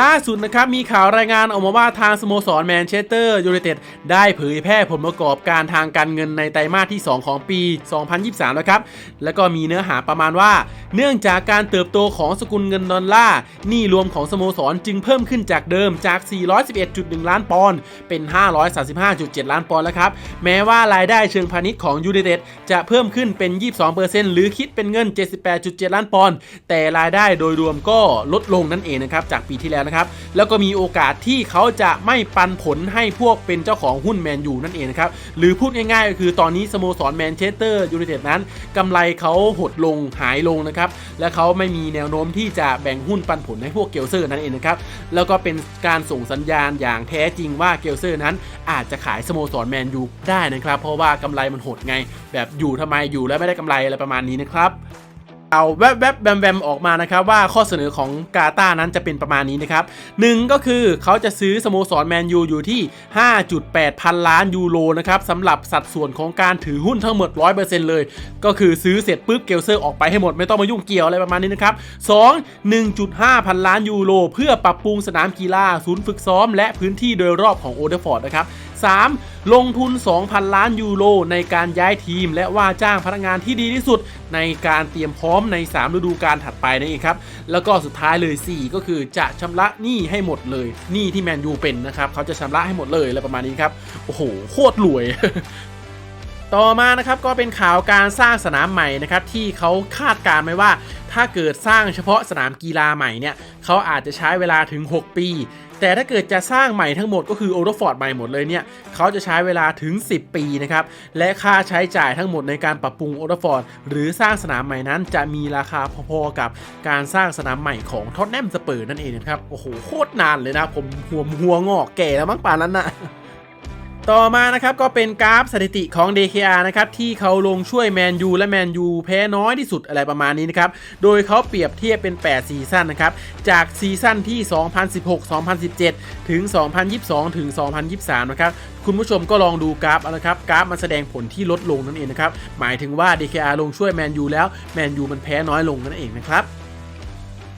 ล่าสุดนะครับมีข่าวรายงานออกมาว่าทางสโมสรแมนเชสเตอร์ยูไนเต็ดได้เผยแพร่ผลประกอบการทางการเงินในไตรมาสที่ 2 ของปี 2023 แล้วครับ แล้วก็มีเนื้อหาประมาณว่า เนื่องจากการเติบโตของสกุลเงินดอลลาร์หนี้รวมของสโมสรจึงเพิ่มขึ้นจากเดิมจาก 411.1 ล้านปอนด์เป็น 535.7 ล้านปอนด์แล้วครับ แม้ว่ารายได้เชิงพาณิชย์ของยูไนเต็ดจะเพิ่มขึ้นเป็น 22%หรือคิดเป็นเงิน 78.7 ล้านปอนด์แต่รายได้โดยรวมก็ลดลงนั่นเองนะครับจากปีที่แล้วนะครับ แล้วก็มีโอกาสที่เขาจะไม่ปันผลให้พวกเป็นเจ้าของหุ้นแมนยูนั่นเองนะครับ หรือพูดง่ายๆก็คือตอนนี้สโมสรแมนเชสเตอร์ยูไนเต็ดนั้นกำไรเขาหดลงหายลงนะครับ และเขาไม่มีแนวโน้มที่จะแบ่งหุ้นปันผลให้พวกเกลเซอร์นั่นเองนะครับ แล้วก็เป็นการส่งสัญญาณอย่างแท้จริงว่าเกลเซอร์นั้น อาจจะขายสโมสรแมนยูได้นะครับ เพราะว่ากำไรมันหดไง แบบอยู่ทำไมอยู่แล้วไม่ได้กำไรอะไรประมาณนี้นะครับ เอาแวบๆบแบมแบมออกมานะครับว่าข้อเสนอของกาตานั้นจะเป็นประมาณนี้นะครับหนึ่งก็คือเขาจะซื้อสโมสรแมนยูอยู่ที่ 5.8 พันล้านยูโรนะครับสำหรับสัดส่วนของการถือหุ้นทั้งหมด 100%เลย ก็คือซื้อเสร็จปุ๊บเกลเซอร์ออกไปให้หมดไม่ต้องมายุ่งเกี่ยวอะไรประมาณนี้นะครับ 2. 1.5 พันล้านยูโรเพื่อปรับปรุงสนามกีฬาศูนย์ฝึกซ้อม และพื้นที่โดยรอบของโอเดฟอร์ดนะครับ 3. ลงทุน 2,000 ล้านยูโรในการย้ายทีม และว่าจ้างพนักงานที่ดีที่สุด ในการเตรียมพร้อมใน 3 ฤดูกาลถัดไปนั่นเองครับ แล้วก็สุดท้ายเลย 4 ก็คือจะชำระหนี้ให้หมดเลยหนี้ที่แมนยูเป็นนะครับเขาจะชำระให้หมดเลยอะไรประมาณนี้ครับโอ้โหโคตรรวยต่อมานะครับก็เป็นข่าวการสร้างสนามใหม่นะครับที่เขาคาดการณ์ไว้ว่า ถ้าเกิดสร้างเฉพาะสนามกีฬาใหม่เนี่ยเขาอาจจะใช้เวลาถึง 6 ปี แต่ถ้าเกิดจะสร้างใหม่ทั้งหมดก็คือโอ d ฟอร์ดใหม่หมดเลยเนี่ยเขาจะใช้เวลาถึง 10 ปีนะครับ และค่าใช้จ่ายทั้งหมดในการปรับปรุงโอ d ฟอร์ดหรือสร้างสนามใหม่นั้นจะมีราคาพอๆกับการสร้างสนามใหม่ของท็อตแนมสเปอร์นั่นเองนะครับ โอ้โหโคตรนานเลยนะ ผมหัวหัวงอกแก่แล้วมั้งป่านนั้นนะ ต่อมานะครับก็เป็นกราฟสถิติของ DKR นะครับที่เขาลงช่วยแมนยูและแมนยูแพ้น้อยที่สุดอะไรประมาณนี้นะครับโดยเขาเปรียบเทียบเป็น 8 ซีซั่นนะครับจากซีซั่นที่ 2016-2017 ถึง 2022 ถึง 2023 นะครับคุณผู้ชมก็ลองดูกราฟเอานะครับกราฟมันแสดงผลที่ลดลงนั่นเองนะครับหมายถึงว่า DKR ลงช่วยแมนยูแล้วแมนยูมันแพ้น้อยลงนั่นเองนะครับ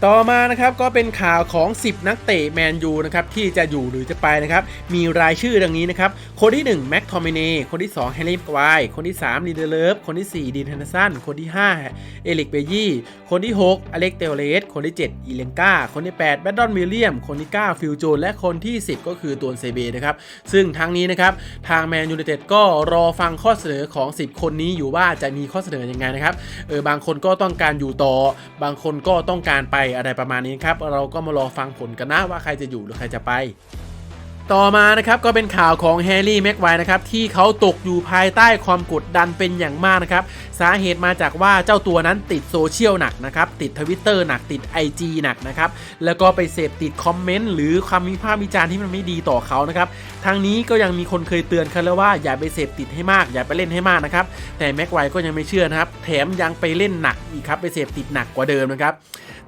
ต่อมานะครับก็เป็นข่าวของ 10 นักเตะแมนยูนะครับที่จะอยู่หรือจะไปนะครับมีรายชื่อดังนี้นะครับคนที่ 1 แม็กทอมิเน่คนที่2เฮลิฟไวายคนที่ 3 ลีเดเลฟคนที่ 4 ดีนเทนสันคนที่ 5 เอลิกเบยี่คนที่ 6 อเล็กเตลเลสคนที่ 7 อีเลนกาคนที่ 8 แบดดอนวิลเลียม คนที่ 9 ฟิลโจน และคนที่ 10 ก็คือตัวเซเบนะครับซึ่งทั้งนี้นะครับทางแมนยูไนเต็ดก็รอฟังข้อเสนอของ 10 คนนี้อยู่ว่าจะมีข้อเสนอยังไงนะครับเออบางคนก็ต้องการอยู่ต่อบางคนก็ต้องการไปอะไรประมาณนี้ครับ เราก็มารอฟังผลกันนะว่าใครจะอยู่หรือใครจะไป ต่อมานะครับก็เป็นข่าวของแฮร์รี่แม็กไวนะครับที่เขาตกอยู่ภายใต้ความกดดันเป็นอย่างมากนะครับสาเหตุมาจากว่าเจ้าตัวนั้นติดโซเชียลหนักนะครับติดทวิตเตอร์หนักติด IG หนักนะครับแล้วก็ไปเสพติดคอมเมนต์หรือคำวิพากษ์วิจารณ์ที่มันไม่ดีต่อเขานะครับทางนี้ก็ยังมีคนเคยเตือนเขาแล้วว่าอย่าไปเสพติดให้มากอย่าไปเล่นให้มากนะครับแต่แม็กไวก็ยังไม่เชื่อนะครับแถมยังไปเล่นหนักอีกครับไปเสพติดหนักกว่าเดิมนะครับ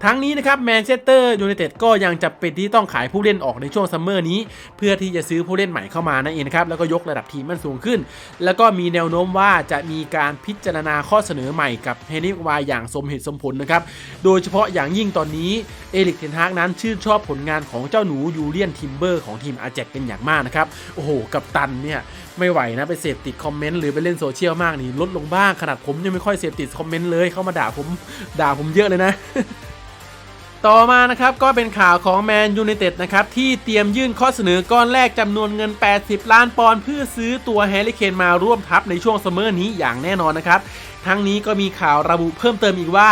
ทั้งนี้นะครับแมนเชสเตอร์ยูไนเต็ดก็ยังจะเป็นที่ต้องขายผู้เล่นออกในช่วงซัมเมอร์นี้ เพื่อที่จะซื้อผู้เล่นใหม่เข้ามานั่นเองนะครับแล้วก็ยกระดับทีมมันสูงขึ้น แล้วก็มีแนวโน้มว่าจะมีการพิจารณาข้อเสนอใหม่กับเฮนิกวายอย่างสมเหตุสมผลนะครับโดยเฉพาะอย่างยิ่งตอนนี้เอลิกเทนฮากนั้นชื่นชอบผลงานของเจ้าหนูยูเลียนทิมเบอร์ของทีมอาแจกเป็นอย่างมากนะครับโอ้โหกับตันเนี่ยไม่ไหวนะไปเสพติดคอมเมนต์หรือไปเล่นโซเชียลมากนี่ลดลงบ้างขนาดผมยังไม่ค่อยเสพติดคอมเมนต์เลยเข้ามาด่าผมด่าผมเยอะเลยนะ ต่อมานะครับก็เป็นข่าวของแมนยู i นเต็ดนะครับที่เตรียมยื่นข้อเสนอก้อนแรกจำนวนเงิน 80 ล้านปอนด์เพื่อซื้อตัวแฮร์รี่เคนมาร่วมทัพในช่วงซัมเมอร์นี้อย่างแน่นอนนะครับ ทั้งนี้ก็มีข่าวระบุเพิ่มเติมอีกว่า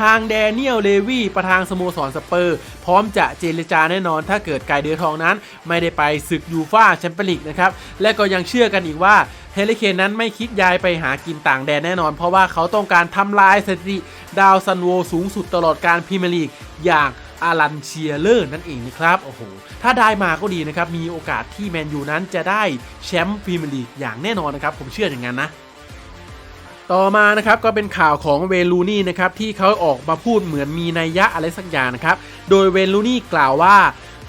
ทางแดเนียลเลวีประธานสโมสรสเปอร์ พร้อมจะเจรจาแน่นอน ถ้าเกิดไกเดือทองนั้น ไม่ได้ไปศึกยูฟ่าแชมเปี้ยนลีกนะครับและก็ยังเชื่อกันอีกว่า เฮลิเคนนั้นไม่คิดย้ายไปหากินต่างแดนแน่นอน เพราะว่าเขาต้องการทำลายสถิติดาวซันโวสูงสุดตลอดการพรีเมียร์ลีกอย่างอารันเชียเลอร์นั่นเองนะครับโอ้โหถ้าได้มาก็ดีนะครับ มีโอกาสที่แมนยูนั้นจะได้แชมป์พรีเมียร์ลีกอย่างแน่นอนนะครับ ผมเชื่ออย่างนั้นนะต่อมานะครับก็เป็นข่าวของเวลูนี่นะครับที่เขาออกมาพูดเหมือนมีนัยยะอะไรสักอย่างนะครับ โดยเวลูนี่กล่าวว่า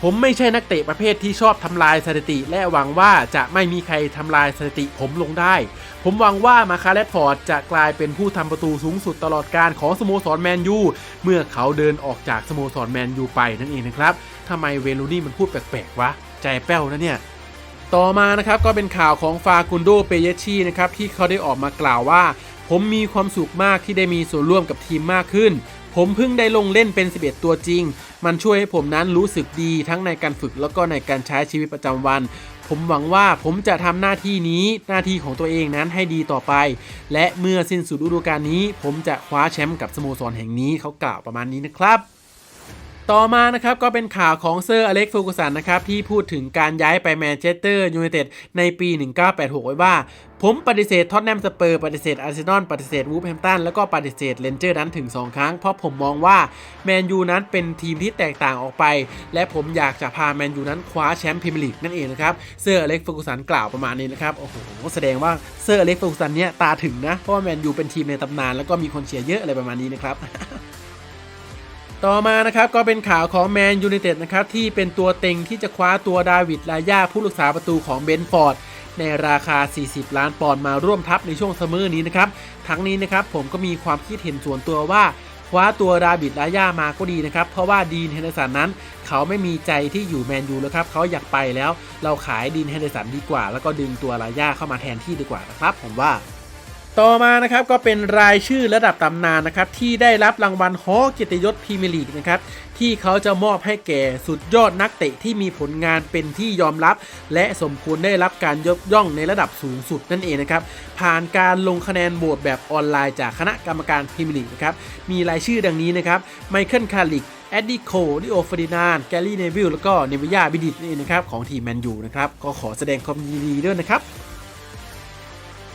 ผมไม่ใช่นักเตะประเภทที่ชอบทำลายสถิติ และหวังว่าจะไม่มีใครทำลายสถิติผมลงได้ ผมหวังว่ามาคาเลตฟอร์ดจะกลายเป็นผู้ทำประตูสูงสุดตลอดการของสโมสรแมนยูเมื่อเขาเดินออกจากสโมสรแมนยูไปนั่นเองนะครับทำไมเวลูนี่มันพูดแปลกๆวะ ใจแป้วนะเนี่ยต่อมานะครับก็เป็นข่าวของฟากุนโดเปเยชีนะครับที่เขาได้ออกมากล่าวว่า ผมมีความสุขมากที่ได้มีส่วนร่วมกับทีมมากขึ้น ผมเพิ่งได้ลงเล่นเป็น 11 ตัวจริง มันช่วยให้ผมนั้นรู้สึกดีทั้งในการฝึกแล้วก็ในการใช้ชีวิตประจำวัน ผมหวังว่าผมจะทำหน้าที่นี้หน้าที่ของตัวเองนั้นให้ดีต่อไป และเมื่อสิ้นสุดฤดูกาลนี้ ผมจะคว้าแชมป์กับสโมสรแห่งนี้เขากล่าวประมาณนี้นะครับ ต่อมานะครับก็เป็นข่าวของเซอร์อเล็กซ์ฟูกุสันนะครับที่พูดถึงการย้ายไปแมนเชสเตอร์ยูไนเต็ดในปี 1986 ไว้ว่า ผมปฏิเสธท็อตแนมสเปอร์ปฏิเสธอาร์เซนอลปฏิเสธวูฟแฮมตันแล้วก็ปฏิเสธเลนเจอร์นั้นถึง 2 ครั้ง เพราะผมมองว่าแมนยูนั้นเป็นทีมที่แตกต่างออกไป และผมอยากจะพาแมนยูนั้นคว้าแชมป์พรีเมียร์ลีกนั่นเองนะครับเซอร์อเล็กซ์ฟูกุสันกล่าวประมาณนี้นะครับโอ้โหแสดงว่าเซอร์อเล็กซ์ฟูกุสันเนี่ยตาถึงนะเพราะว่าแมนยูเป็นทีมในตำนานแล้วก็มีคนเชียร์เยอะอะไรประมาณนี้นะครับ ต่อมานะครับก็เป็นข่าวของแมนยู i นเต็ดนะครับที่เป็นตัวเต็งที่จะคว้าตัวดาวิดลาย่าผู้รักษาประตูของเบนฟอร์ดในราคา 40 ล้านปอนด์มาร่วมทัพในช่วงซัมเมอร์นี้นะครับ ทั้งนี้นะครับผมก็มีความคิดเห็นส่วนตัวว่า คว้าตัวดาวิดลาย่ามาก็ดีนะครับ เพราะว่าดีนเฮนเดอร์สันนั้น เขาไม่มีใจที่อยู่แมนยูแล้วครับเขาอยากไปแล้วเราขายดีนเฮนเดอร์สันดีกว่า แล้วก็ดึงตัวลาย่าเข้ามาแทนที่ดีกว่านะครับผมว่า ต่อมานะครับก็เป็นรายชื่อระดับตำนานนะครับที่ได้รับรางวัลฮอเกียรติยศพรีเมียร์ลีกนะครับที่เขาจะมอบให้แก่สุดยอดนักเตะที่มีผลงานเป็นที่ยอมรับ และสมควรได้รับการยกย่องในระดับสูงสุดนั่นเองนะครับผ่านการลงคะแนนโหวตแบบออนไลน์จากคณะกรรมการพรีเมียร์ลีกนะครับมีรายชื่อดังนี้นะครับไมเคิลคาริกแอดดี้โคดิโอฟอร์ดินานแกลลี่เนวิลแล้วก็เนวิยาบิดิตนี่นเองนะครับของทีมแมนยูนะครับก็ขอแสดงความยินดีด้วยนะครับ